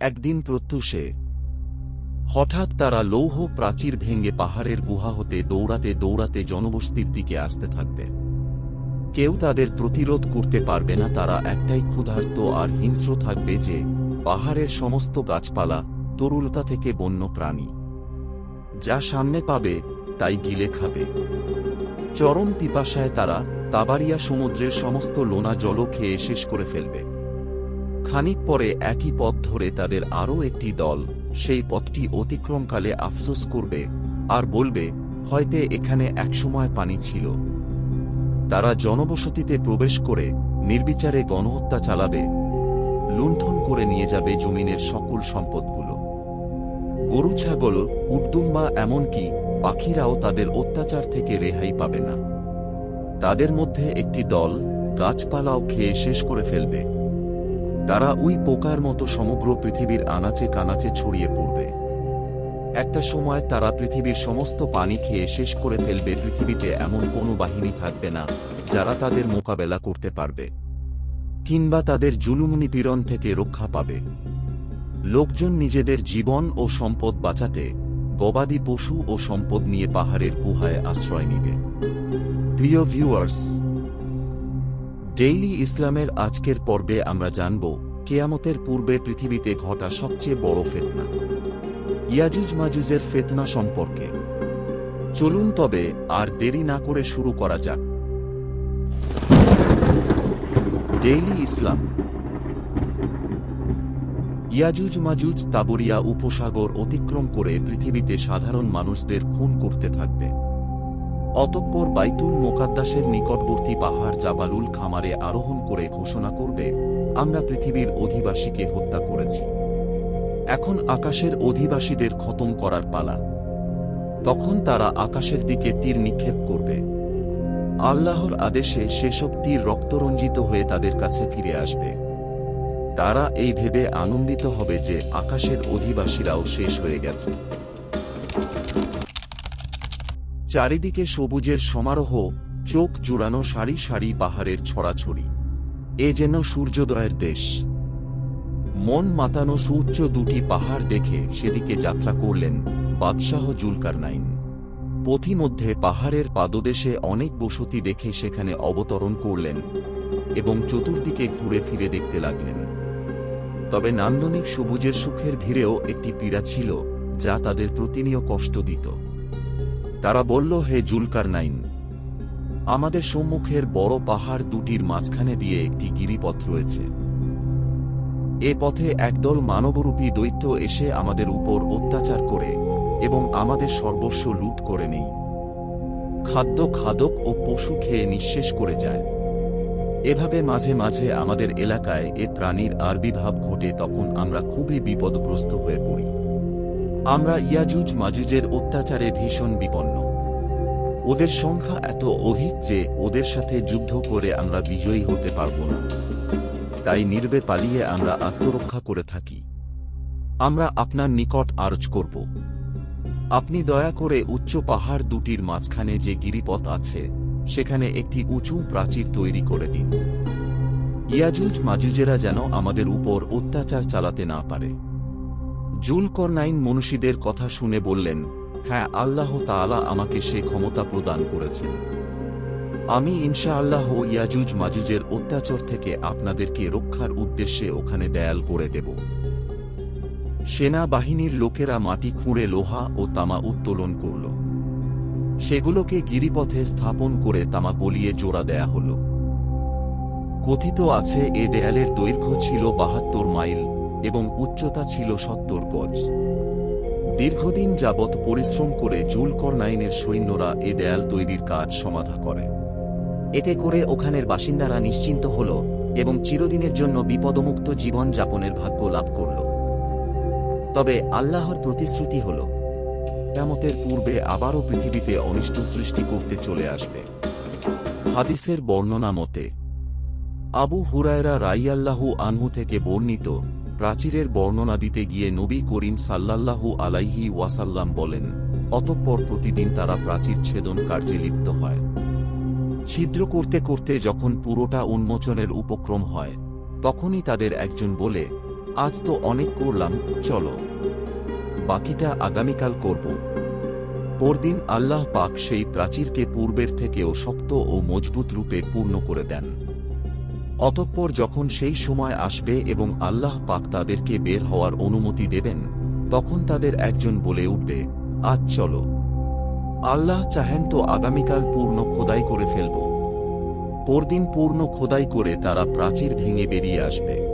একদিন প্রত্যুষে। হঠাৎ তারা লৌহ প্রাচীর ভেঙে পাহাড়ের গুহা হতে দৌড়াতে দৌড়াতে জনবস্তির দিকে আসতে থাকবে। কেউ তাদের প্রতিরোধ করতে পারবে না, তারা একটাই ক্ষুধার্ত আর হিংস্র থাকবে যে, পাহাড়ের সমস্ত গাছপালা তরুলতা থেকে বন্য প্রাণী। যা সামনে পাবে, তাই গিলে খাবে। চরম পিপাসায় তারা তাবারিয়া সমুদ্রের সমস্ত লোনা জল খেয়ে শেষ করে ফেলবে। খানিক পরে একই পথ ধরে তাদের আরও একটি দল সেই পথটি অতিক্রমকালে আফসোস করবে আর বলবে, হয়তো এখানে একসময় পানি ছিল। তারা জনবসতিতে প্রবেশ করে নির্বিচারে গণহত্যা চালাবে, লুণ্ঠন করে নিয়ে যাবে জমিনের সকল সম্পদগুলো। গরু, ছাগল উদ্দুম্বা এমনকি পাখিরাও তাদের অত্যাচার থেকে রেহাই পাবে না। তাদের মধ্যে একটি দল গাছপালাও খেয়ে শেষ করে ফেলবে। তারা ওই পোকার মতো সমগ্র পৃথিবীর আনাচে কানাচে ছড়িয়ে পড়বে। একটা সময় তারা পৃথিবীর সমস্ত পানি খেয়ে শেষ করে ফেলবে। পৃথিবীতে এমন কোনো বাহিনী থাকবে না, যারা তাদের মোকাবেলা করতে পারবে, কিংবা তাদের জুলুম নিপীড়ন থেকে রক্ষা পাবে। লোকজন নিজেদের জীবন ও সম্পদ বাঁচাতে গবাদি পশু ও সম্পদ নিয়ে পাহাড়ের গুহায় আশ্রয় নিবে। প্রিয় ভিউয়ার্স ডেইলি ইসলামের আজকের পর্বে আমরা জানব, কেয়ামতের পূর্বে পৃথিবীতে ঘটা সবচেয়ে বড় ফেতনা। ইয়াজুজ মাজুজের ফেতনা সম্পর্কে। চলুন তবে আর দেরি না করে শুরু করা যাক। ডেইলি ইসলাম। ইয়াজুজ মাজুজ তাবরিয়া উপসাগর অতিক্রম করে পৃথিবীতে সাধারণ মানুষদের খুন করতে থাকবে। অতঃপর বাইতুল মোকাদ্দাসের নিকটবর্তী পাহাড় জাবালুল খামারে আরোহণ করে ঘোষণা করবে, আমরা পৃথিবীর অধিবাসীকে হত্যা করেছি। এখন আকাশের অধিবাসীদের খতম করার পালা। তখন তারা আকাশের দিকে তীর নিক্ষেপ করবে। আল্লাহর আদেশে সেসব তীর রক্তরঞ্জিত হয়ে তাদের কাছে ফিরে আসবে। তারা এই ভেবে আনন্দিত হবে যে আকাশের অধিবাসীরাও শেষ হয়ে গেছে। চারিদিকে সবুজের সমারোহ, চোখ জুড়ানো সারি সারি পাহাড়ের ছড়াছড়ি। এ যেন সূর্যোদয়ের দেশ। মন মাতানো সুউচ্চ দুটি পাহাড় দেখে সেদিকে যাত্রা করলেন বাদশাহ জুলকার নাইন পথিমধ্যে পাহাড়ের পাদদেশে অনেক বসতি দেখে সেখানে অবতরণ করলেন এবং চতুর্দিকে ঘুরে ফিরে দেখতে লাগলেন। তবে নান্দনিক সবুজের সুখের ভিড়েও একটি পীড়া ছিল যা তাদের প্রতিনিয় কষ্ট দিত। তারা বলল, হে জুলকার নাইন আমাদের সম্মুখের বড় পাহাড় দুটির মাঝখানে দিয়ে একটি গিরিপথ রয়েছে। এ পথে একদল মানবরূপী দৈত্য এসে আমাদের উপর অত্যাচার করে এবং আমাদের সর্বস্ব লুট করে নেই খাদ্য খাদক ও পশু খেয়ে নিঃশেষ করে যায়। এভাবে মাঝে মাঝে আমাদের এলাকায় এ প্রাণীর আবির্ভাব ঘটে, তখন আমরা খুবই বিপদগ্রস্ত হয়ে পড়ি। আমরা ইয়াজুজ মাজুজের অত্যাচারে ভীষণ বিপন্ন। ওদের সংখ্যা এত অধিক যে ওদের সাথে যুদ্ধ করে আমরা বিজয়ী হতে পারব না। তাই নির্বে পালিয়ে আমরা আত্মরক্ষা করে থাকি। আমরা আপনার নিকট আরজ করব। আপনি দয়া করে উচ্চ পাহাড় দুটির মাঝখানে যে গিরিপথ আছে, সেখানে একটি উঁচু প্রাচীর তৈরি করে দিন। ইয়াজুজ মাজুজেরা যেন আমাদের উপর অত্যাচার চালাতে না পারে। জুলকরনাইন মনুষীদের কথা শুনে বললেন হ্যাঁ আল্লাহ তাআলা আমাকে সে ক্ষমতা প্রদান করেছেন আমি ইনশা আল্লাহ ইয়াজুজ মাজুজের অত্যাচার থেকে আপনাদেরকে রক্ষার উদ্দেশ্যে ওখানে দেয়াল করে দেব। সেনাবাহিনীর লোকেরা মাটি খুঁড়ে লোহা ও তামা উত্তোলন করল। সেগুলোকে গিরিপথে স্থাপন করে তামা গলিয়ে জোড়া দেয়া হল। কথিত আছে, এ দেয়ালের দৈর্ঘ্য ছিল বাহাত্তর মাইল। এবং উচ্চতা ছিল সত্তর গজ। দীর্ঘদিন যাবৎ পরিশ্রম করে জুলকর নাইনের সৈন্যরা এ দেয়াল তৈরির কাজ সমাধা করে। এতে করে ওখানের বাসিন্দারা নিশ্চিন্ত হল এবং চিরদিনের জন্য বিপদমুক্ত জীবন যাপনের ভাগ্য লাভ করল। তবে আল্লাহর প্রতিশ্রুতি হল কেমতের পূর্বে আবারও পৃথিবীতে অনিষ্ট সৃষ্টি করতে চলে আসবে। হাদিসের বর্ণনা মতে, আবু হুরায়রা রাইয়াল্লাহু আনহু থেকে বর্ণিত প্রাচীরের বর্ণনা দিতে গিয়ে নবী করিম সাল্লাল্লাহু আলাইহি ওয়াসাল্লাম বলেন, অতঃপর প্রতিদিন তারা প্রাচীর ছেদন কার্যে লিপ্ত হয়। ছিদ্র করতে করতে যখন পুরোটা উন্মোচনের উপক্রম হয়, তখনই তাদের একজন বলে, আজ তো অনেক করলাম, চলো। বাকিটা আগামীকাল করব। পরদিন আল্লাহ পাক সেই প্রাচীরকে পূর্বের থেকেও শক্ত ও মজবুত রূপে পূর্ণ করে দেন। অতঃপর যখন সেই সময় আসবে এবং আল্লাহ পাক তাদেরকে বের হওয়ার অনুমতি দেবেন, তখন তাদের একজন বলে উঠবে, আজ চলো। আল্লাহ চাহেন তো আগামীকাল পূর্ণ খোদাই করে ফেলব। পরদিন পূর্ণ খোদাই করে তারা প্রাচীর ভেঙে বেরিয়ে আসবে।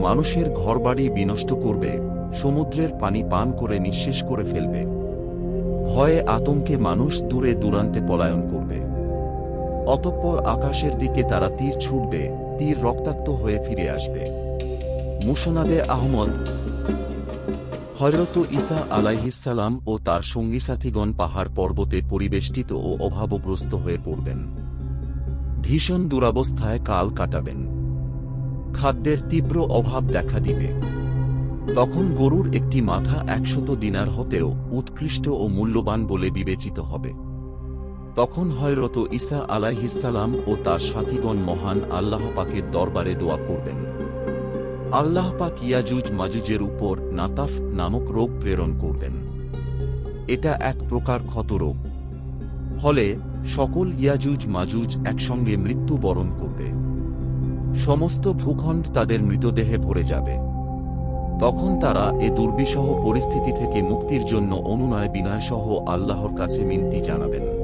মানুষের ঘরবাড়ি বিনষ্ট করবে, সমুদ্রের পানি পান করে নিঃশেষ করে ফেলবে। ভয়ে আতঙ্কে মানুষ দূরে দূরান্তে পলায়ন করবে। অতঃপর আকাশের দিকে তারা তীর ছুটবে, তীর রক্তাক্ত হয়ে ফিরে আসবে। মুসনাদে আহমদ, হয়রত ঈসা আলাইহিসালাম ও তার সঙ্গী সাথীগণ পাহাড় পর্বতে পরিবেষ্টিত ও অভাবগ্রস্ত হয়ে পড়বেন। ভীষণ দুরাবস্থায় কাল কাটাবেন। খাদ্যের তীব্র অভাব দেখা দিবে। তখন গরুর একটি মাথা একশত দিনার হতেও উৎকৃষ্ট ও মূল্যবান বলে বিবেচিত হবে। তখন হয়রত ঈসা আলাইহিসালাম ও তার সাথীগণ মহান আল্লাহ পাকের দরবারে দোয়া করবেন। আল্লাহ পাক ইয়াজুজ মাজুজের উপর নাতাফ নামক রোগ প্রেরণ করবেন। এটা এক প্রকার ক্ষতরোগ ফলে সকল ইয়াজুজ মাজুজ একসঙ্গে মৃত্যু বরণ করবে। সমস্ত ভূখণ্ড তাদের মৃতদেহে ভরে যাবে। তখন তারা এ দুর্বিষহ পরিস্থিতি থেকে মুক্তির জন্য অনুনয় বিনয়সহ আল্লাহর কাছে মিনতি জানাবেন।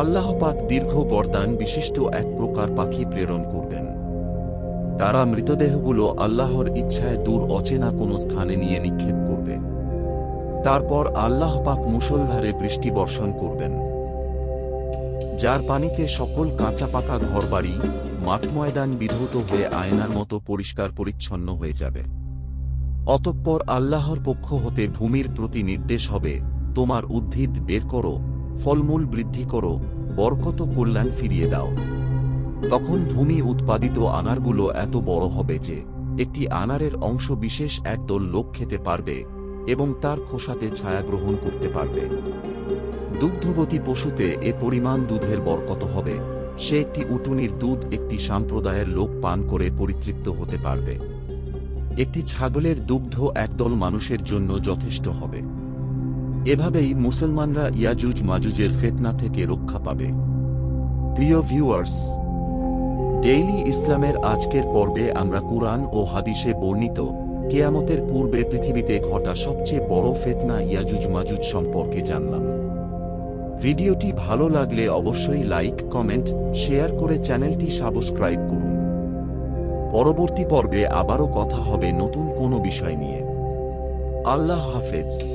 আল্লাহ পাক দীর্ঘ বরদান বিশিষ্ট এক প্রকার পাখি প্রেরণ করবেন। তারা মৃতদেহগুলো আল্লাহর ইচ্ছায় দূর অচেনা কোনো স্থানে নিয়ে নিক্ষেপ করবে। তারপর আল্লাহ পাক মুসলধারে বৃষ্টি বর্ষণ করবেন। যার পানিতে সকল কাঁচা পাকা ঘরবাড়ি, মাঠ ময়দান বিধৌত হয়ে আয়নার মতো পরিষ্কার পরিচ্ছন্ন হয়ে যাবে। অতঃপর আল্লাহর পক্ষ হতে ভূমির প্রতি নির্দেশ হবে, তোমার উদ্ভিদ বের করো ফলমূল বৃদ্ধি করো, বরকত কল্যাণ ফিরিয়ে দাও। তখন ভূমি উৎপাদিত আনারগুলো এত বড় হবে যে, একটি আনারের অংশ বিশেষ একদল লোক খেতে পারবে এবং তার খোসাতে ছায়া গ্রহণ করতে পারবে। দুগ্ধবতী পশুতে এ পরিমাণ দুধের বরকত হবে। সে একটি উটুনির দুধ একটি সম্প্রদায়ের লোক পান করে পরিতৃপ্ত হতে পারবে। একটি ছাগলের দুগ্ধ একদল মানুষের জন্য যথেষ্ট হবে। এভাবেই মুসলমানরা ইয়াজুজ মাজুজের ফেতনা থেকে রক্ষা পাবে। প্রিয় ভিউয়ার্স, ডেইলি ইসলামের আজকের পর্বে আমরা কুরআন ও হাদিসে বর্ণিত কেয়ামতের পূর্বে পৃথিবীতে ঘটা সবচেয়ে বড় ফেতনা ইয়াজুজ মাজুজ সম্পর্কে জানলাম। ভিডিওটি ভালো লাগলে অবশ্যই লাইক, কমেন্ট, শেয়ার করে চ্যানেলটি সাবস্ক্রাইব করুন। পরবর্তী পর্বে আবারও কথা হবে নতুন কোনো বিষয় নিয়ে। আল্লাহ হাফেজ।